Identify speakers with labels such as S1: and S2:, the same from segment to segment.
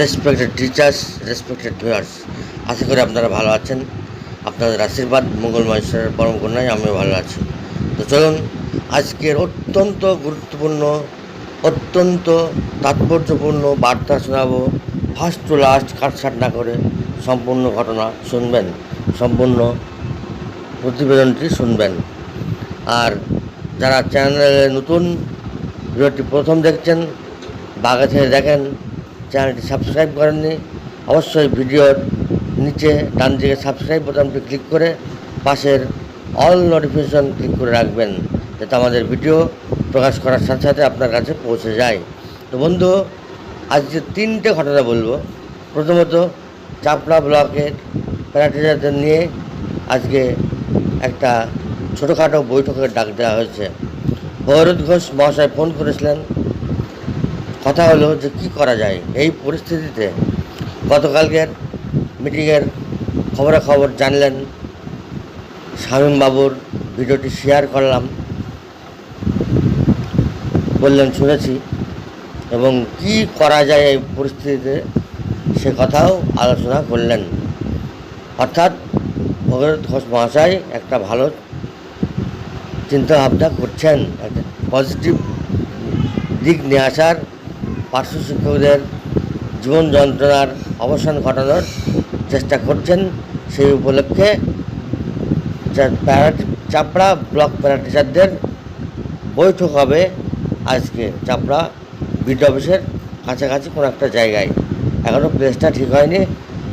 S1: Respected teachers respected viewers আশা করি আপনারা ভালো আছেন। আপনাদের আশীর্বাদ, মঙ্গলময় ঈশ্বরের পরম কন্যায় আমিও ভালো আছি। তো চলুন, আজকের অত্যন্ত গুরুত্বপূর্ণ, অত্যন্ত তাৎপর্যপূর্ণ বার্তা শোনাবো ফার্স্ট টু লাস্ট কাটছাট না করে সম্পূর্ণ ঘটনা শুনবেন, সম্পূর্ণ প্রতিবেদনটি শুনবেন। আর যারা চ্যানেলে নতুন, ভিডিওটি প্রথম দেখছেন, বাঘা থেকে দেখেন চ্যানেলটি সাবস্ক্রাইব করেননি, অবশ্যই ভিডিওর নিচে ডান দিকে সাবস্ক্রাইব বোতামটি ক্লিক করে পাশের অল নোটিফিকেশন ক্লিক করে রাখবেন, যাতে আমাদের ভিডিও প্রকাশ করার সাথে সাথে আপনার কাছে পৌঁছে যায়। তো বন্ধু, আজকে তিনটে ঘটনা বলব। প্রথমত, চাপড়া ব্লকের প্যারাটিজারদের নিয়ে আজকে একটা ছোটোখাটো বৈঠকের ডাক দেওয়া হয়েছে। ভৈরত ঘোষ মহাশয় ফোন করেছিলেন কথা হলো যে কি করা যায়? এই পরিস্থিতিতে গতকালকের মিটিংয়ের খবরাখবর জানলেন শামীমবাবুর ভিডিওটি শেয়ার করলাম, বললেন শুনেছি এবং কি করা যায় এই পরিস্থিতিতে সে কথাও আলোচনা করলেন। অর্থাৎ ভগীরথ ঘোষ মহাশয় একটা ভালো চিন্তাভাবনা করছেন, একটা পজিটিভ দিক নিয়ে আসার পার্শ্ব শিক্ষকদের জীবন যন্ত্রণার অবসান ঘটানোর চেষ্টা করছেন সেই উপলক্ষে প্যারা চাপড়া ব্লক প্যারা টিচারদের বৈঠক হবে আজকে চাপড়া বিড অফিসের কাছাকাছি কোনো একটা জায়গায়। এখনও প্লেসটা ঠিক হয়নি,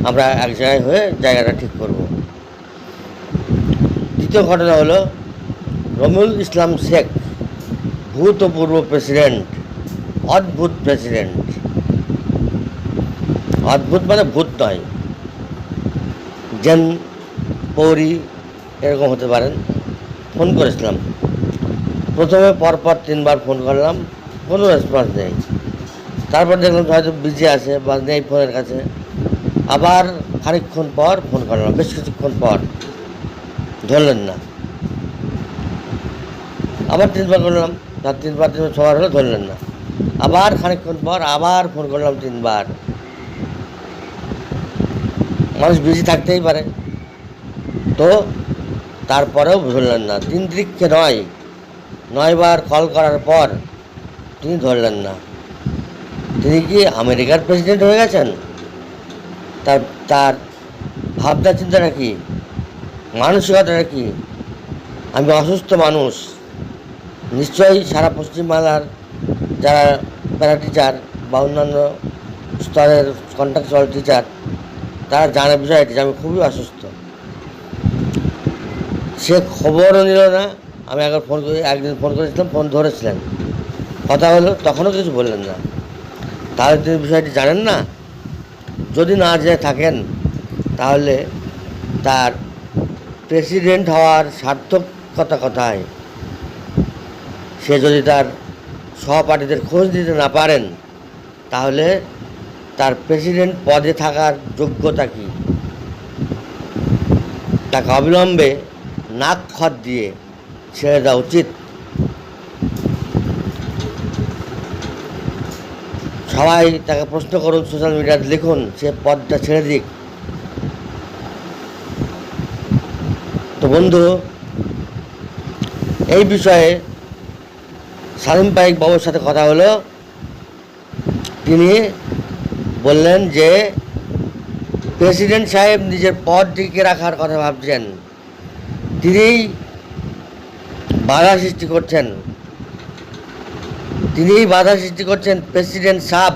S1: আমরা এক জায়গায় হয়ে জায়গাটা ঠিক করব। দ্বিতীয় ঘটনা হলো রমিউল ইসলাম শেখ, ভূতপূর্ব প্রেসিডেন্ট অদ্ভুত প্রেসিডেন্ট অদ্ভুত মানে ভূত নয়। জেন পৌরি এরকম হতে পারেন। ফোন করেছিলাম। প্রথমে পরপর তিনবার ফোন করলাম। কোনো রেসপন্স নেই। তারপর দেখলাম হয়তো বিজি আছে বা নেই ফোনের কাছে। আবার খানিকক্ষণ পর ফোন করলাম। বেশ কিছুক্ষণ পর। ধরলেন না। আবার তিনবার করলাম। তার তিনবার তিনবার, ছবার হলে ধরলেন না। আবার খানিকক্ষণ পর আবার ফোন করলাম তিনবার। মানুষ বিজি থাকতেই পারে। তো তারপরেও ধরলেন না। তিন দিককে নয়। নয়বার কল করার পর তিনি ধরলেন না। তিনি কি আমেরিকার প্রেসিডেন্ট হয়ে গেছেন? তার তার ভাবনা চিন্তাটা কি? মানসিকতাটা কি? আমি অসুস্থ মানুষ। নিশ্চয়ই সারা পশ্চিমবাংলার যারা প্যারা টিচার বা অন্যান্য স্তরের কন্ট্রাকচুয়াল টিচার তারা জানে বিষয়টি যে আমি খুবই অসুস্থ। সে খবরও নিল না। আমি একবার ফোন করে, একদিন ফোন করেছিলাম ফোন ধরেছিলেন। কথা হলো, তখনও কিছু বললেন না। তাহলে তিনি বিষয়টি জানেন না? যদি না জেনে থাকেন, তাহলে তার প্রেসিডেন্ট হওয়ার সার্থকতা কথায়? সে যদি তার সহপাঠীদের খোঁজ দিতে না পারেন, তাহলে তার প্রেসিডেন্ট পদে থাকার যোগ্যতা কী? তাকে অবিলম্বে নাক খত দিয়ে ছেড়ে দেওয়া উচিত। সবাই তাকে প্রশ্ন করুন, সোশ্যাল মিডিয়াতে লিখুন, সে পদটা ছেড়ে দিক। তো বন্ধু, এই বিষয়ে সালিম পাইক বাবুর সাথে কথা হলো, তিনি বললেন যে, প্রেসিডেন্ট সাহেব নিজের পদ টিকে রাখার কথা ভাবছেন। তিনিই বাধা সৃষ্টি করছেন। তিনিই বাধা সৃষ্টি করছেন প্রেসিডেন্ট সাব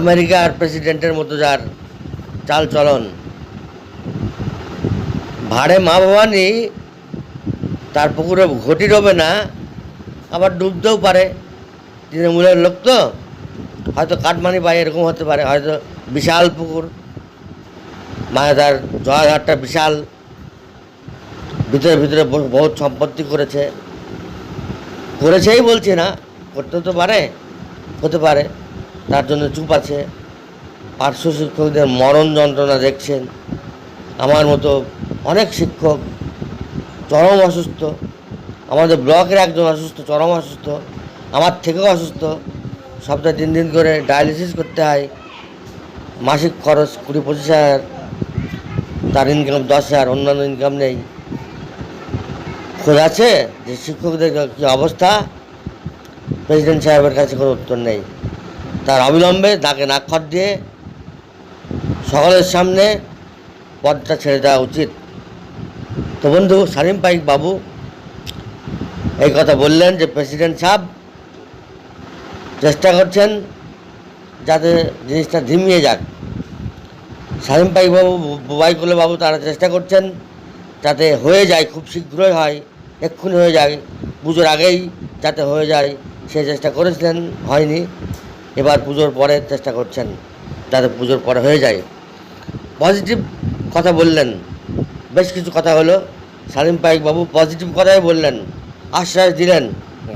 S1: আমেরিকার প্রেসিডেন্টের মতো যার চাল চলন ভাড়ে মা ভবানী তার পুকুরে ঘটি রবে না আবার ডুবতেও পারে। তৃণমূলের লোক তো। হয়তো কাটমানি বা এরকম হতে পারে। হয়তো বিশাল পুকুর। মানে তার জয়ঘাটটা বিশাল। ভিতরে ভিতরে বহু- বহুত সম্পত্তি করেছে। করেছেই বলছি না করতে তো পারে, হতে পারে। তার জন্য চুপ আছে। পার্শ্ব শিক্ষকদের মরণ যন্ত্রণা দেখছেন। আমার মতো অনেক শিক্ষক, চরম অসুস্থ। আমাদের ব্লকের একজন অসুস্থ, চরম অসুস্থ, আমার থেকেও অসুস্থ। সপ্তাহে তিন দিন করে ডায়ালিসিস করতে হয়। মাসিক খরচ কুড়ি পঁচিশ হাজার, তার ইনকাম দশ হাজার, অন্যান্য ইনকাম নেই। খোঁজ আছে যে শিক্ষকদের কী অবস্থা? প্রেসিডেন্ট সাহেবের কাছে কোনো উত্তর নেই। তার অবিলম্বে তাকে নাক্ষর দিয়ে সকলের সামনে পদটা ছেড়ে দেওয়া উচিত। তো বন্ধু, সালিম পাইক বাবু এই কথা বললেন যে প্রেসিডেন্ট সাহেব চেষ্টা করছেন যাতে জিনিসটা ধিমিয়ে যাক। সালিম পাইক বাবু বাইকুলে বাবু তারা চেষ্টা করছেন যাতে হয়ে যায়, খুব শীঘ্রই হয়, এক্ষুনি হয়ে যায়, পুজোর আগেই যাতে হয়ে যায়, সে চেষ্টা করেছিলেন, হয়নি। এবার পুজোর পরে চেষ্টা করছেন যাতে পুজোর পরে হয়ে যায়। পজিটিভ কথা বললেন। বেশ কিছু কথা হলো। সালিম পাইক বাবু পজিটিভ কথাই বললেন। আশ্বাস দিলেন,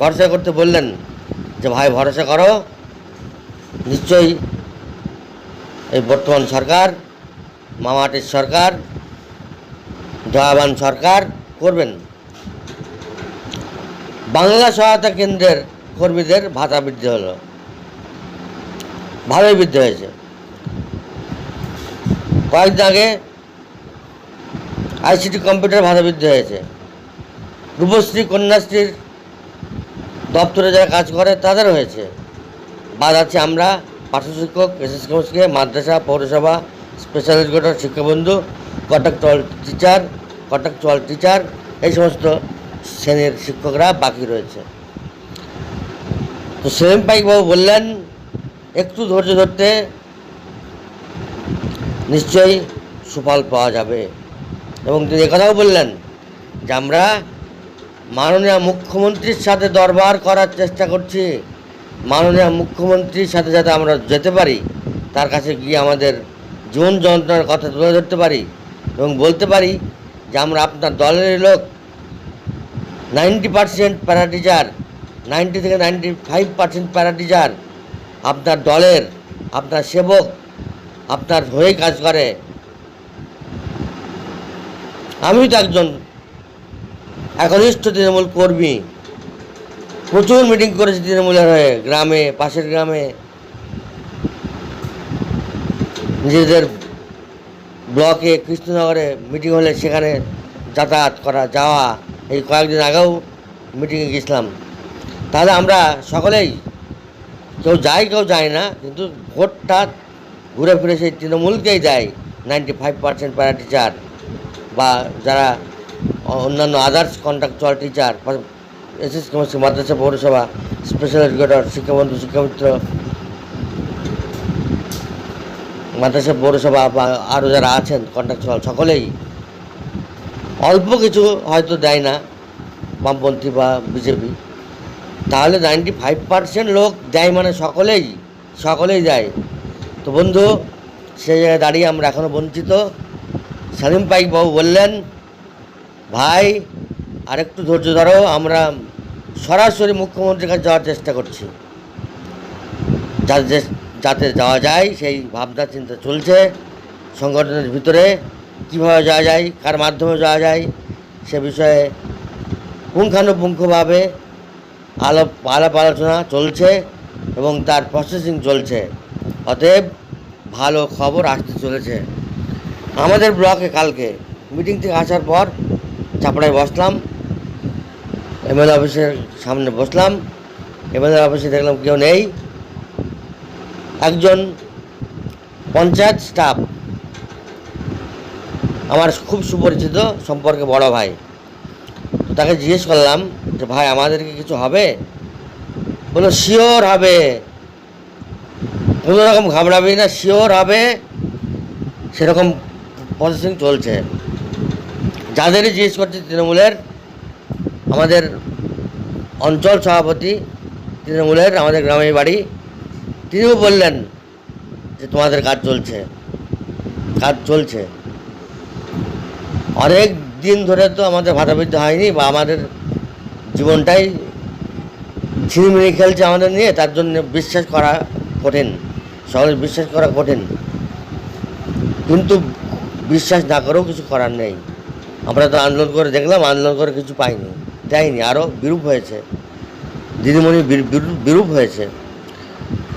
S1: ভরসা করতে বললেন যে, ভাই, ভরসা করো। নিশ্চয়ই এই বর্তমান সরকার মামাটির সরকার, দয়াবান সরকার করবেন। বাংলা সহায়তা কেন্দ্রের কর্মীদের ভাতা বৃদ্ধি হলো। ভালোই বৃদ্ধি হয়েছে। কয়েকদিন আগে আইসিটি কম্পিউটার ভাতা বৃদ্ধি হয়েছে। রূপশ্রী কন্যাশ্রীর দপ্তরে যারা কাজ করে, তাদের হয়েছে। বাদ আছে আমরা পার্শ্ব শিক্ষক এসএস কমিশকে মাদ্রাসা, পৌরসভা স্পেশাল এডুকেটর শিক্ষাবন্ধু কন্ট্রাকচুয়াল টিচার কন্ট্রাকচুয়াল টিচার এই সমস্ত শ্রেণির শিক্ষকরা বাকি রয়েছে। তো সেলিম পাইকবাবু বললেন, একটু ধৈর্য ধরতে নিশ্চয়ই সুফল পাওয়া যাবে। এবং তিনি একথাও বললেন যে, আমরা মাননীয় মুখ্যমন্ত্রীর সাথে দরবার করার চেষ্টা করছি। মাননীয় মুখ্যমন্ত্রীর সাথে যাতে আমরা যেতে পারি, তার কাছে গিয়ে আমাদের জীবন যন্ত্রণার কথা তুলে ধরতে পারি এবং বলতে পারি যে আমরা আপনার দলের লোক। Ninety percent para teacher ninety থেকে ninety five percent para teacher আপনার দলের, আপনার সেবক, আপনার হয়ে কাজ করে। আমিও তো একজন একনিষ্ঠ তৃণমূল কর্মী। প্রচুর মিটিং করেছে তৃণমূলের হয়ে, গ্রামে, পাশের গ্রামে। নিজেদের ব্লকে, কৃষ্ণনগরে মিটিং হলে সেখানে যাতায়াত করা, যাওয়া। এই কয়েকদিন আগেও মিটিংয়ে গেছিলাম। তাহলে আমরা সকলেই, কেউ যায় কেউ যায় না, কিন্তু ভোটটা ঘুরে ফিরে সেই তৃণমূলকেই দেয়। Ninety five percent para teacher বা যারা অন্যান্য others contractual teacher SS commission মাদ্রাসা, পৌরসভা স্পেশাল এডুকেটর শিক্ষাবন্ধু, শিক্ষামিত্র, মাদ্রাসা, পৌরসভা, বা আরও যারা আছেন কন্ট্রাকচুয়াল সকলেই। অল্প কিছু হয়তো দেয় না, বামপন্থী বা বিজেপি তাহলে নাইনটি ফাইভ পার্সেন্ট লোক দেয় মানে সকলেই সকলেই দেয়। তো বন্ধু, সেই জায়গায় দাঁড়িয়ে আমরা এখনও বঞ্চিত। সালিম পাইক বাবু বললেন ভাই, আরেকটু ধৈর্য ধরো, আমরা সরাসরি মুখ্যমন্ত্রীর কাছে যাওয়ার চেষ্টা করছি। যাতে যাতে যাওয়া যায়, সেই ভাবনা চিন্তা চলছে সংগঠনের ভিতরে, কীভাবে যাওয়া যায়, কার মাধ্যমে যাওয়া যায়, সে বিষয়ে পুঙ্খানুপুঙ্খভাবে আলাপ আলাপ আলোচনা চলছে এবং তার প্রসেসিং চলছে। অতএব ভালো খবর আসতে চলেছে। আমাদের ব্লকে কালকে মিটিং থেকে আসার পর চাপড়ায় বসলাম। এমএলএ অফিসের সামনে বসলাম। এমএলএ অফিসে দেখলাম কেউ নেই। একজন পঞ্চায়েত স্টাফ, আমার খুব সুপরিচিত, সম্পর্কে বড় ভাই। তাকে জিজ্ঞেস করলাম যে, ভাই আমাদেরকে কিছু হবে? বলল শিওর হবে। কোনো রকম ঘাবড়াবি না শিওর হবে। সেরকম প্রসেসিং চলছে। যাদেরই জিজ্ঞেস করছে তৃণমূলের, আমাদের অঞ্চল সভাপতি তৃণমূলের, আমাদের গ্রামের বাড়ি, তিনিও বললেন যে তোমাদের কাজ চলছে কাজ চলছে। অনেক দিন ধরে তো আমাদের ভাতাবৃদ্ধি হয়নি বা আমাদের জীবনটাই ছিনিমিনি খেলছে আমাদের নিয়ে, তার জন্য বিশ্বাস করা কঠিন, সকলের বিশ্বাস করা কঠিন। কিন্তু বিশ্বাস না করেও কিছু করার নেই। আমরা তো আন্দোলন করে দেখলাম, আন্দোলন করে কিছু পাইনি, দেয়নি আরও বিরূপ হয়েছে। দিদিমণি বিরূপ হয়েছে।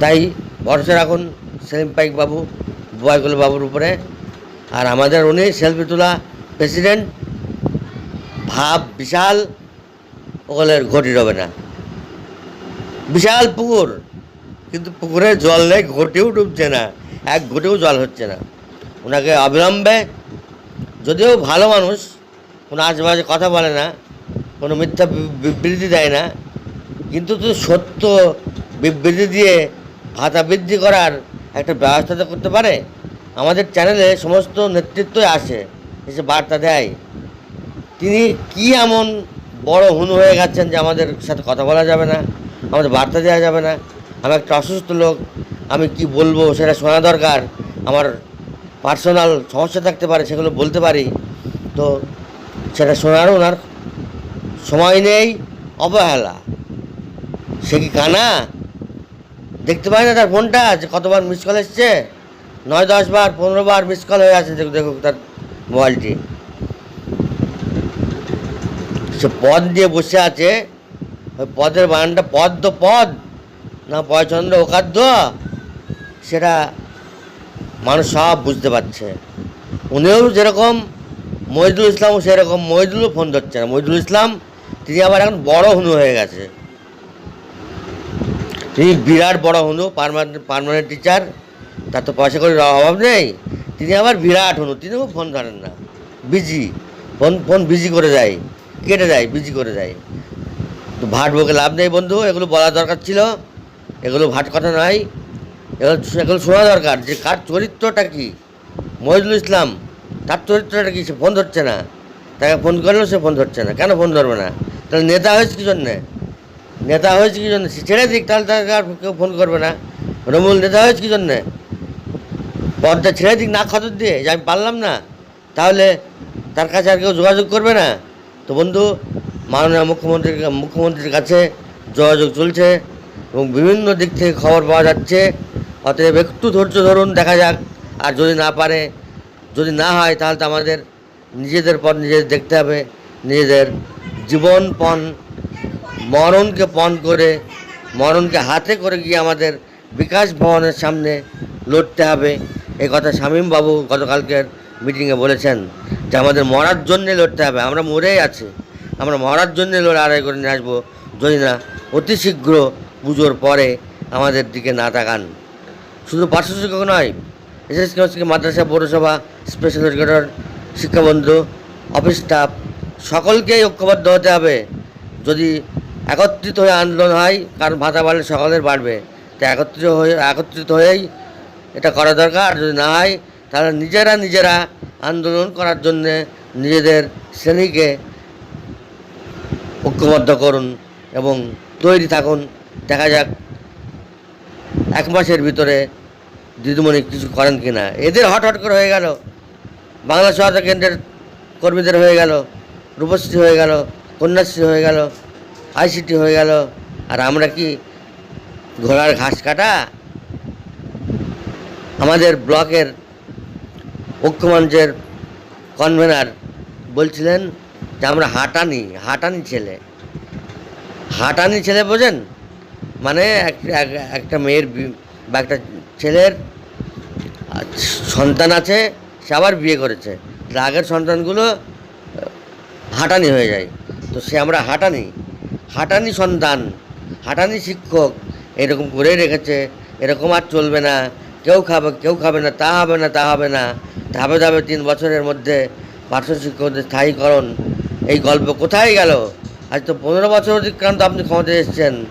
S1: তাই ভরসা রাখুন সেলিম পাইক বাবু, বয়কুল বাবুর উপরে। আর আমাদের উনি সেলফি তোলা প্রেসিডেন্ট, ভাব বিশাল ওগুলো ঘটি হবে না। বিশাল পুকুর, কিন্তু পুকুরে জল নেই, ঘটেও ডুবছে না, এক ঘটেও জল হচ্ছে না। ওনাকে অবিলম্বে, যদিও ভালো মানুষ কোনো আজেবাজে কথা বলে না, কোনো মিথ্যা বিবৃতি দেয় না। কিন্তু তো সত্য বিবৃতি দিয়ে ভাতা বৃদ্ধি করার একটা ব্যবস্থা তো করতে পারে। আমাদের চ্যানেলে সমস্ত নেতৃত্বই আসে, এসে বার্তা দেয়। তিনি কি এমন বড় হুন হয়ে গেছেন যে আমাদের সাথে কথা বলা যাবে না, আমাদের বার্তা দেওয়া যাবে না? আমি একটা অসুস্থ লোক, আমি কি বলব সেটা শোনা দরকার। আমার পার্সোনাল সমস্যা থাকতে পারে, সেগুলো বলতে পারি। তো সেটা শোনারও ওনার সময় নেই, অবহেলা। সে কি কানা? দেখতে পাই না তার ফোনটা, যে কতবার মিস কল এসছে? নয়, দশ বার, পনেরো বার মিস কল হয়ে আছে দেখুক দেখুক তার মোবাইলটি। সে পদ দিয়ে বসে আছে, ওই পদের বানানটা পদ তো পদ, না পয়চন্দ্র ওকাদ্য সেটা মানুষ সব বুঝতে পারছে। উনিও যেরকম মহিদুল ইসলামও সেরকম মহিদুলও ফোন ধরছে না। মহিদুল ইসলাম, তিনি আবার এখন বড় হুনু হয়ে গেছে। তিনি বিরাট বড় হনু পারমানেন্ট পারমানেন্ট টিচার, তার তো পয়সা করে অভাব নেই। তিনি আবার বিরাট হনু তিনিও ফোন ধরেন না। বিজি, ফোন ফোন বিজি করে দেয়, কেটে দেয়, বিজি করে দেয়। তো ভাট বকে লাভ নেই বন্ধু, এগুলো বলা দরকার ছিল। এগুলো ভাট কথা নয়। এগুলো এগুলো শোনা দরকার যে কার চরিত্রটা কি? মহিদুল ইসলাম তার চরিত্রটা কি, সে ফোন ধরছে না? তাকে ফোন করলেও সে ফোন ধরছে না। কেন ফোন ধরবে না? তাহলে নেতা হয়েছে কি জন্যে? নেতা হয়েছে কি জন্য? সে ছেড়ে দিক, তাহলে তাকে আর কেউ ফোন করবে না। রমুল নেতা হয়েছে কি জন্যে? পদটা ছেড়ে দিক, না খতর দিয়ে, যে আমি পারলাম না, তাহলে তার কাছে আর কেউ যোগাযোগ করবে না। তো বন্ধু, মাননীয় মুখ্যমন্ত্রীর মুখ্যমন্ত্রীর কাছে যোগাযোগ চলছে এবং বিভিন্ন দিক থেকে খবর পাওয়া যাচ্ছে। অতএব একটু ধৈর্য ধরুন, দেখা যাক। আর যদি না পারে যদি না হয়, তাহলে তো আমাদের নিজেদের পথ নিজেদের দেখতে হবে। নিজেদের জীবন পণ, মরণকে পণ করে, মরণকে হাতে করে গিয়ে আমাদের বিকাশ ভবনের সামনে লড়তে হবে। এই কথা শামীমবাবু গতকালকের মিটিংয়ে বলেছেন যে, আমাদের মরার জন্যে লড়তে হবে। আমরা মরেই আছি। আমরা মরার জন্যে লড়ে আড়াই করে নিয়ে আসব। যদি না, অতি শীঘ্র পুজোর পরে আমাদের দিকে না তাকান। শুধু পার্শ্ব শিক্ষক নয় এসএস মাদ্রাসা, পৌরসভা স্পেশাল এডুকেটর শিক্ষাবন্ধু অফিস স্টাফ সকলকেই ঐক্যবদ্ধ হতে হবে। যদি একত্রিত হয়ে আন্দোলন হয়, কারণ ভাতা বাড়লে সকলের বাড়বে। তো একত্রিত হয়ে, একত্রিত হয়েই এটা করা দরকার। আর যদি না হয়, তাহলে নিজেরা নিজেরা আন্দোলন করার জন্যে নিজেদের শ্রেণীকে ঐক্যবদ্ধ করুন এবং তৈরি থাকুন। দেখা যাক, এক মাসের ভিতরে দিদিমণি কিছু করেন কি না? এদের হট হট করে হয়ে গেল। বাংলা সহায়তা কেন্দ্রের কর্মীদের হয়ে গেল, রূপশ্রী হয়ে গেল, কন্যাশ্রী হয়ে গেল, আইসিটি হয়ে গেল। আর আমরা কি ঘোড়ার ঘাস কাটা? আমাদের ব্লকের ঐক্যমঞ্চের কনভেনার বলছিলেন যে আমরা হাঁটানি হাঁটানি ছেলে। হাঁটানি ছেলে বোঝেন? মানে এক- এক- একটা মেয়ের বি- একটা ছেলের সন্তান আছে, সে আবার বিয়ে করেছে। আগের সন্তানগুলো হাঁটানি হয়ে যায়। তো সে আমরা হাঁটানি। হাঁটানি সন্তান, হাঁটানি শিক্ষক, এরকম করেই রেখেছে। এরকম আর চলবে না। কেউ খাবে কেউ খাবে না, তা হবে না, তা হবে না। ধাপে ধাপে তিন বছরের মধ্যে পার্শ্ব শিক্ষকদের স্থায়ীকরণ। এই গল্প কোথায় গেল? আজ তো পনেরো বছর অতিক্রান্ত আপনি ক্ষমতায় এসেছেন।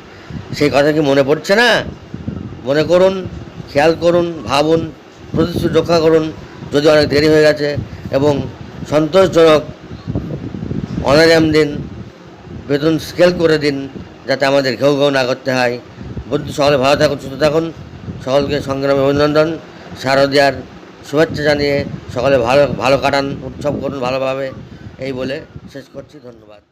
S1: সেই কথা কি মনে পড়ছে না? মনে করুন, খেয়াল করুন, ভাবুন, প্রতিশ্রুতি রক্ষা করুন, যদি অনেক দেরি হয়ে গেছে এবং সন্তোষজনক অনারাম দিন, বেতন স্কেল করে দিন যাতে আমাদের ঘেউ ঘেউ না করতে হয়। বন্ধু, সকলে ভালো থাকুন, সুস্থ থাকুন। সকলকে সংগ্রামে অভিনন্দন, শারদীয়ার শুভেচ্ছা জানিয়ে সকলে ভালো ভালো কাটান, উৎসব করুন ভালোভাবে। এই বলে শেষ করছি, ধন্যবাদ।